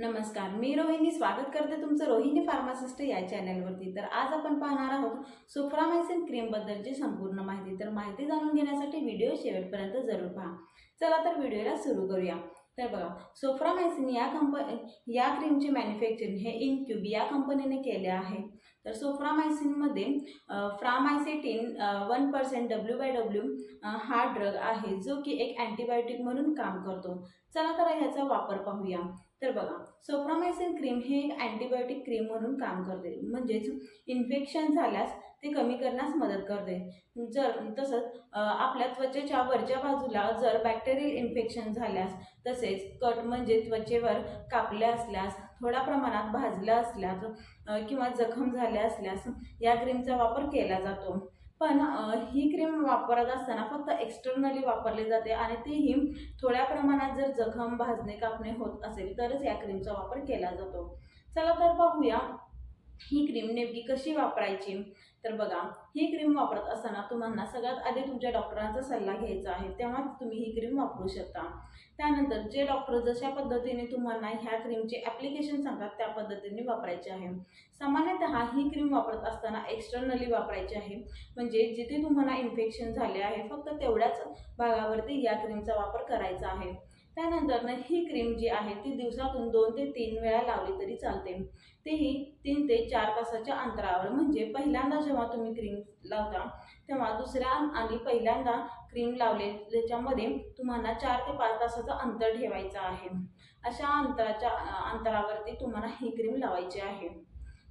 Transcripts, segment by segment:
नमस्कार मी रोहिणी. स्वागत करते तुमचं रोहिणी फार्मासिस्ट या चॅनलवरती. तर आज आपण पाहणार आहोत सुफ्रामायसिन क्रीमबद्दलची संपूर्ण माहिती. तर माहिती जाणून घेण्यासाठी व्हिडिओ शेवटपर्यंत जरूर पहा. चला तर व्हिडिओला सुरू करूया. तर बघा सोफ्रामायसिन या कंप या क्रीमचे मॅन्युफॅक्चरिंग हे इनक्यूब या कंपनीने केले आहे. तर सोफ्रामायसिनमध्ये framycetin one percent W by W हा ड्रग आहे जो की एक अँटीबायोटिक म्हणून काम करतो. चला तर ह्याचा वापर पाहूया. तर बघा सोफ्रामायसिन क्रीम हे एक अँटीबायोटिक क्रीम म्हणून काम करते. म्हणजेच इन्फेक्शन झाल्यास ते कमी करण्यास मदत करते. जर तसंच आपल्या त्वचेच्या वरच्या बाजूला जर बॅक्टेरियल इन्फेक्शन झाल्यास तसेच कट म्हणजे त्वचेवर कापले असल्यास थोड्या प्रमाणात भाजल्या असल्यास किंवा जखम झाल्या असल्यास या क्रीमचा वापर केला जातो. पण ही क्रीम वापरत असताना फक्त एक्सटर्नली वापरली जाते आणि तीही थोड्या प्रमाणात जर जखम भाजणे कापणे होत असेल तरच या क्रीमचा वापर केला जातो. चला तर पाहूया ही क्रीम नेमकी कशी वापरायची? तर बघा ही क्रीम वापरत असताना तुम्हाला सगळ्यात आधी तुमच्या डॉक्टरांचा सल्ला घ्यायचा आहे तेव्हाच तुम्ही ही क्रीम वापरू शकता. त्यानंतर जे डॉक्टर जशा पद्धतीने तुम्हाला ह्या क्रीमचे ॲप्लिकेशन सांगतात त्या पद्धतीने वापरायचे आहे. सामान्यतः ही क्रीम वापरत असताना एक्स्टर्नली वापरायची आहे. म्हणजे जिथे तुम्हाला इन्फेक्शन झाले आहे फक्त तेवढ्याच भागावरती या क्रीमचा वापर करायचा आहे. त्यानंतर ही क्रीम जी आहे ती दिवसातून दोन ते तीन वेळा लावली तरी चालते. तेही तीन ते चार तासाच्या अंतरावर. म्हणजे पहिल्यांदा जेव्हा तुम्ही क्रीम लावता तेव्हा दुसऱ्या आणि पहिल्यांदा क्रीम लावले तुम्हाला चार ते पाच तासाचं अंतर ठेवायचं आहे. अशा अंतराच्या अंतरावरती तुम्हाला ही क्रीम लावायची आहे.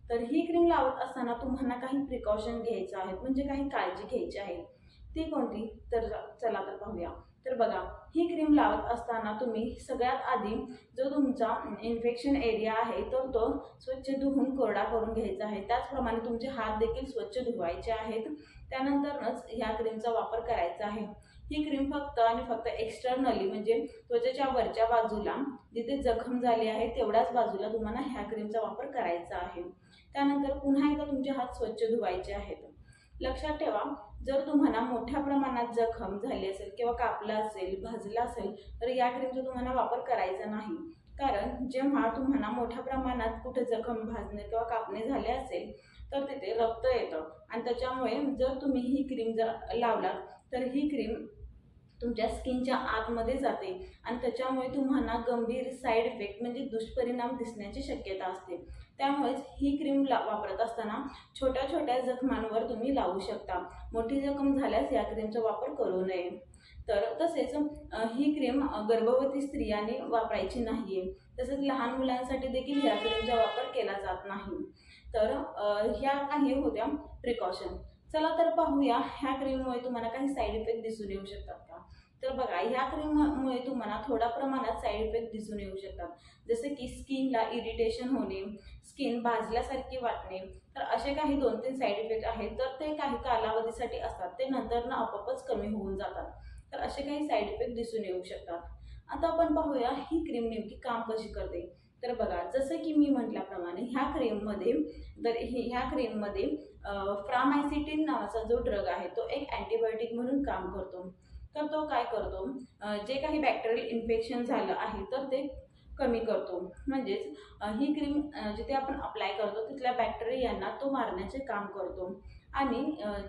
तर ही क्रीम लावत असताना तुम्हाला काही प्रिकॉशन घ्यायचं आहे. म्हणजे काही काळजी घ्यायची आहे. ती कोणती? तर चला तर पाहूया. तर बघा ही क्रीम लावत असताना तुम्ही सगळ्यात आधी जो तुमचा इन्फेक्शन एरिया आहे तर तो स्वच्छ धुवून कोरडा करून घ्यायचा आहे. त्याचप्रमाणे तुमचे हात देखील स्वच्छ धुवायचे आहेत. त्यानंतरच ह्या क्रीमचा वापर करायचा आहे. ही क्रीम फक्त आणि फक्त एक्स्टर्नली म्हणजे त्वचेच्या वरच्या बाजूला जिथे जखम झाली आहे तेवढ्याच बाजूला तुम्हाला ह्या क्रीमचा वापर करायचा आहे. त्यानंतर पुन्हा एकदा तुमचे हात स्वच्छ धुवायचे आहेत. लक्षात ठेवा जर तुम्हाला मोठ्या प्रमाणात जखम झाली असेल किंवा कापला असेल भाजला असेल तर या क्रीमचा तुम्हाला वापर करायचा नाही. कारण जेव्हा तुम्हाला मोठ्या प्रमाणात कुठे जखम भाजणे किंवा कापणे झाले असेल तर तिथे रक्त येतं. आणि त्याच्यामुळे जर तुम्ही ही क्रीम जर लावलात तर ही क्रीम तुमच्या स्किनच्या आतमध्ये जाते आणि त्याच्यामुळे तुम्हाला गंभीर साईड इफेक्ट म्हणजे दुष्परिणाम दिसण्याची शक्यता असते. त्यामुळेच ही क्रीम ला वापरत असताना छोट्या छोट्या जखमांवर तुम्ही लावू शकता. मोठी जखम झाल्यास या क्रीमचा वापर करू नये. तर तसेच ही क्रीम गर्भवती स्त्रियांनी वापरायची नाही आहे तसेच लहान मुलांसाठी देखील या क्रीमचा वापर केला जात नाही. तर ह्या काही होत्या प्रिकॉशन चला तर पाहूया ह्या क्रीममुळे तुम्हाला काही साईड इफेक्ट दिसून येऊ शकतात का? तर बघा ह्या क्रीममुळे तुम्हाला थोड्या प्रमाणात साईड इफेक्ट दिसून येऊ शकतात. जसे की स्किनला इरिटेशन होणे स्किन भाजल्यासारखी वाटणे तर असे काही दोन तीन साईड इफेक्ट आहेत. तर ते काही कालावधीसाठी असतात. ते नंतर ना आपोआपच कमी होऊन जातात. तर असे काही साईड इफेक्ट दिसून येऊ शकतात. आता आपण पाहूया ही क्रीम नेमकी काम कशी करते? तर बघा जसं की मी म्हटल्याप्रमाणे ह्या क्रीममध्ये तर हे ह्या क्रीममध्ये फ्रामायसिटीन नावाचा जो ड्रग आहे तो एक अँटीबायोटिक म्हणून काम करतो. तर तो काय करतो? जे काही बॅक्टेरियल इन्फेक्शन झालं आहे तर ते कमी करतो. म्हणजेच ही क्रीम जिथे आपण अप्लाय करतो तिथल्या बॅक्टेरियांना तो मारण्याचे काम करतो. आणि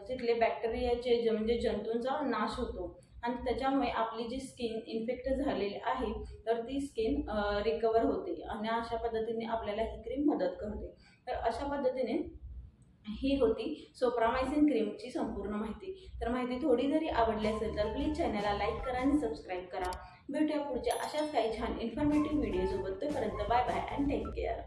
तिथले बॅक्टेरियाचे ज म्हणजे जंतूंचा नाश होतो. आणि त्याच्यामुळे आपली जी स्किन इन्फेक्ट झालेली आहे तर ती स्किन रिकवर होते. आणि अशा पद्धतीने आपल्याला ही क्रीम मदत करते. तर अशा पद्धतीने ही होती सोप्रामायसिन क्रीमची संपूर्ण माहिती. तर माहिती थोडी जरी आवडली असेल तर प्लीज चॅनलला लाईक करा आणि सबस्क्राईब करा. भेटूया पुढच्या अशाच काही छान इन्फॉर्मेटिव्ह व्हिडिओसोबत तोपर्यंत bye bye and take care